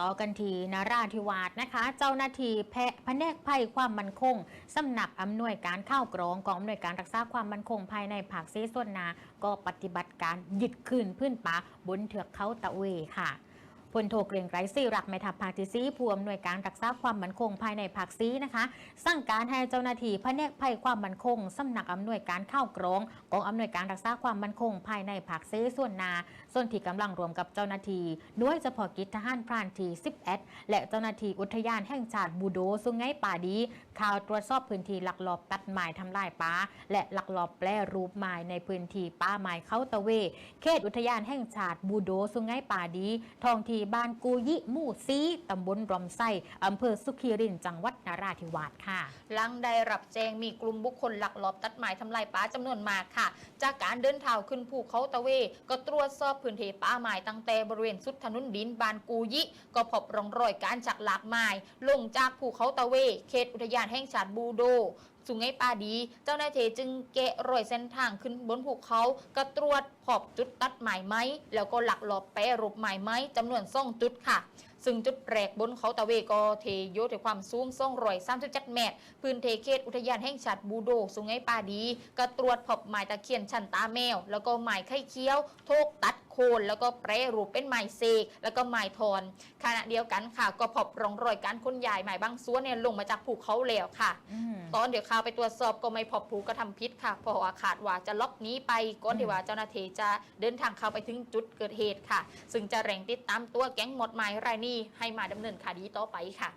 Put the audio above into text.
ต่อกันทีนาราธิวาสนะคะ เจ้าหน้าที่แพะแนกภัยความมั่นคงสำนักอำนวยการข้าวกรองกองอำนวยการรักษาความมั่นคงภายในภาคซีส่วนนา ก็ปฏิบัติการยึดคืนพื้นป่าบนเถือกเขาตะเวค่ะ พลโทเกรียงไกรศรีรักแม่ทัพภาคที่ซีผู้อำนวยการรักษาความมั่นคงภายในภาคซีนะคะ สั่งการให้เจ้าหน้าที่แผนกภัยความมั่นคงสำนักอำนวยการเข้ากรองกองอำนวยการรักษาความมั่นคงภายในภาคซีส่วนนา ส่วนที่กำลังรวมกับเจ้าหน้าที่หน่วยเฉพาะกิจทหารพรานที่11และเจ้าหน้าที่อุทยานแห่งชาติบูโดสุงไงป่าดีข่าวตรวจสอบพื้นที่หลักลอบตัดไม้ทำลายป่าและหลักลอบแปรรูปไม้ในพื้นที่ป่าไม้เขาตะเวเขตอุทยานแห่งชาติบูโดสุงไงป่าดีท้องที่บ้านกูยิมู่ซีตำบลรอมไส้อำเภอสุขีรินจังหวัดนราธิวาสค่ะ หลังได้รับแจ้งมีกลุ่มบุคคลหลักลอบตัดไม้ทำลายป่าจำนวนมากค่ะ จากการเดินเท้าขึ้นภูเขาตะเว ก็ตรวจสอบพื้นที่ป่าไม้ตั้งแต่บริเวณสุดถนนดินบานกูยิ ก็พบร่องรอยการจักหลากไม้ลงจากภูเขาตะเว เขตอุทยานแห่งชาติบูโด สุงไงปาดี เจ้าหน้าที่จึงแกะรอยเส้นทางขึ้นบนภูเขาก็ตรวจพบจุดตัดหม้ไม้ แล้วก็หลักหลอบแปรรูปหม้ไม้จำนวนส่องจุดค่ะ ซึ่งจุดแรกบนเขาตะเวก็เทโยถึงความสูงซ่องรอย37เมตร พื้นเทเขตอุทยานแห่งชาติบูโดสุงไงปาดีก็ตรวจพบไม้ตะเคียนชันตาแมว แล้วก็ไม้ไข่เคี้ยว โทกตัดโคนแล้วก็แปรรูปเป็นไม้เซกแล้วก็ไม้ทอนขณะเดียวกันค่ะ ก็พบร่องรอยการขนย้ายไม้บางส่วนเนี่ยลงมาจากภูเขาแล้วค่ะอืมตอนเดี๋ยวข่าวไปตรวจสอบก็ไม่พบผู้กระทำผิดค่ะเพราะว่าขาดว่าจะล็อกหนี้ไปก่อนที่ว่าเจ้าหน้าที่จะเดินทางเข้าไปถึงจุดเกิดเหตุค่ะ ซึ่งจะแร่งติดตามตัวแก๊งหมดหมายรายนี้ให้มาดำเนินคดีต่อไปค่ะ